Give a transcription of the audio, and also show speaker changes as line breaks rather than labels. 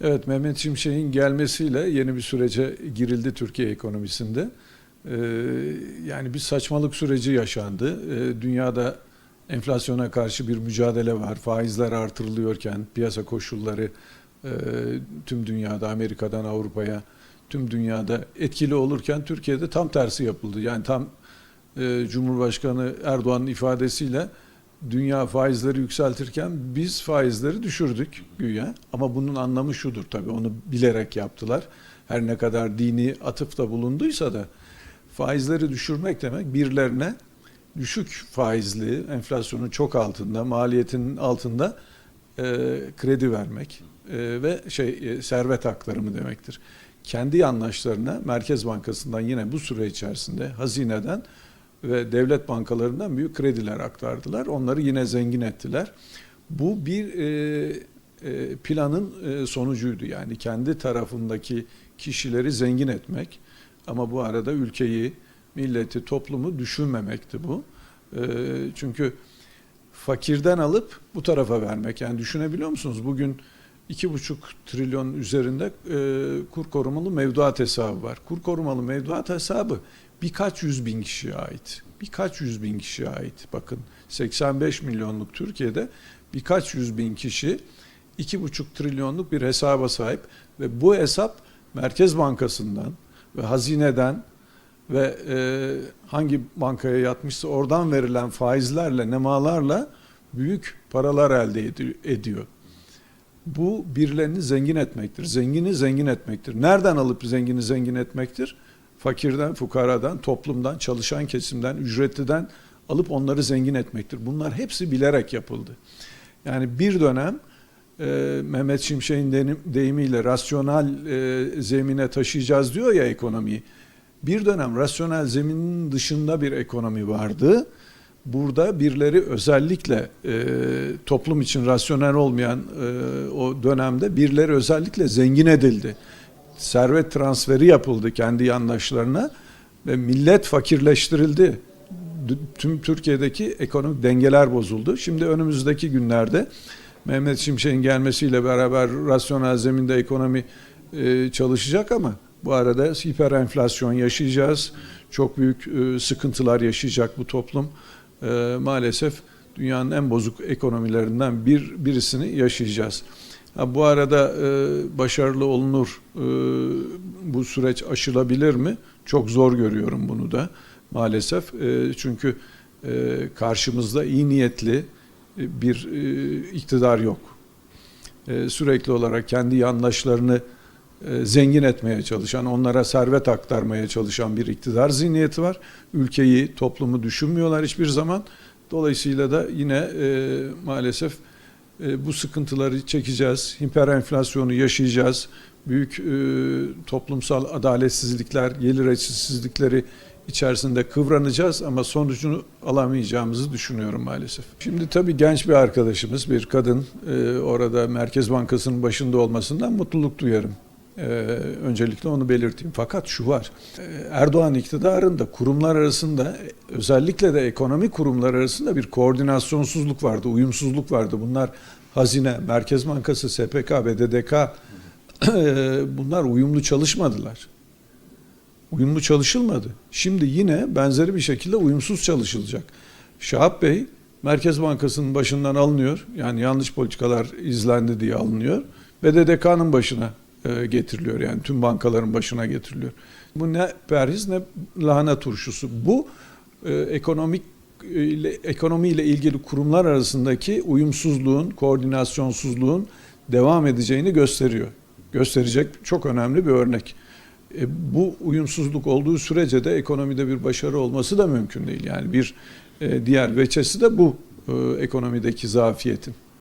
Evet, Mehmet Şimşek'in gelmesiyle yeni bir sürece girildi Türkiye ekonomisinde. Ee, yani bir saçmalık süreci yaşandı. Ee, dünyada enflasyona karşı bir mücadele var. Faizler artırılıyorken piyasa koşulları e, tüm dünyada, Amerika'dan Avrupa'ya, tüm dünyada etkili olurken Türkiye'de tam tersi yapıldı. Yani tam e, Cumhurbaşkanı Erdoğan'ın ifadesiyle dünya faizleri yükseltirken biz faizleri düşürdük güya. Ama bunun anlamı şudur tabii onu bilerek yaptılar. Her ne kadar dini atıfta bulunduysa da faizleri düşürmek demek birilerine düşük faizli, enflasyonun çok altında, maliyetinin altında e, kredi vermek e, ve şey e, servet aktarımı demektir. Kendi yandaşlarına Merkez Bankası'ndan yine bu süre içerisinde hazineden ve devlet bankalarından büyük krediler aktardılar. Onları yine zengin ettiler. Bu bir e, e, planın e, sonucuydu. Yani kendi tarafındaki kişileri zengin etmek ama bu arada ülkeyi, milleti, toplumu düşünmemekti bu. E, çünkü fakirden alıp bu tarafa vermek. Yani düşünebiliyor musunuz? Bugün iki buçuk trilyon üzerinde e, kur korumalı mevduat hesabı var. Kur korumalı mevduat hesabı birkaç yüz bin kişiye ait. Birkaç yüz bin kişiye ait. Bakın 85 milyonluk Türkiye'de birkaç yüz bin kişi iki buçuk trilyonluk bir hesaba sahip ve bu hesap Merkez Bankası'ndan ve hazineden ve e, hangi bankaya yatmışsa oradan verilen faizlerle, nemalarla büyük paralar elde edi- ediyor. Bu birilerini zengin etmektir. Zengini zengin etmektir. Nereden alıp zengini zengin etmektir? Fakirden, fukaradan, toplumdan, çalışan kesimden, ücretliden alıp onları zengin etmektir. Bunlar hepsi bilerek yapıldı. Yani bir dönem e, Mehmet Şimşek'in deyimiyle rasyonel e, zemine taşıyacağız diyor ya ekonomiyi. Bir dönem rasyonel zeminin dışında bir ekonomi vardı. Burada birileri özellikle e, toplum için rasyonel olmayan e, o dönemde birileri özellikle zengin edildi. Servet transferi yapıldı kendi yandaşlarına ve millet fakirleştirildi. Tüm Türkiye'deki ekonomik dengeler bozuldu. Şimdi önümüzdeki günlerde Mehmet Şimşek'in gelmesiyle beraber rasyonel zeminde ekonomi e, çalışacak ama bu arada hiper enflasyon yaşayacağız. Çok büyük e, sıkıntılar yaşayacak bu toplum. E, maalesef dünyanın en bozuk ekonomilerinden bir birisini yaşayacağız. Ha, bu arada e, başarılı olunur, e, bu süreç aşılabilir mi? Çok zor görüyorum bunu da maalesef. E, çünkü e, karşımızda iyi niyetli e, bir e, iktidar yok. E, sürekli olarak kendi yandaşlarını zengin etmeye çalışan, onlara servet aktarmaya çalışan bir iktidar zihniyeti var. Ülkeyi, toplumu düşünmüyorlar hiçbir zaman. Dolayısıyla da yine e, maalesef e, bu sıkıntıları çekeceğiz. Hiper enflasyonu yaşayacağız. Büyük e, toplumsal adaletsizlikler, gelir eşitsizlikleri içerisinde kıvranacağız ama sonucunu alamayacağımızı düşünüyorum maalesef. Şimdi tabii genç bir arkadaşımız, bir kadın e, orada Merkez Bankası'nın başında olmasından mutluluk duyarım. Ee, öncelikle onu belirteyim. Fakat şu var. Ee, Erdoğan iktidarında kurumlar arasında özellikle de ekonomi kurumlar arasında bir koordinasyonsuzluk vardı, uyumsuzluk vardı. Bunlar Hazine, Merkez Bankası, SPK, BDDK e, bunlar uyumlu çalışmadılar. Uyumlu çalışılmadı. Şimdi yine benzeri bir şekilde uyumsuz çalışılacak. Şahap Bey Merkez Bankası'nın başından alınıyor. Yani yanlış politikalar izlendi diye alınıyor. BDDK'nın başına getiriliyor. Yani tüm bankaların başına getiriliyor. Bu ne perhiz ne lahana turşusu. Bu e, ekonomik ile, ekonomiyle ilgili kurumlar arasındaki uyumsuzluğun, koordinasyonsuzluğun devam edeceğini gösteriyor. Gösterecek çok önemli bir örnek. E, bu uyumsuzluk olduğu sürece de ekonomide bir başarı olması da mümkün değil. Yani bir e, diğer veçesi de bu e, ekonomideki zafiyetin.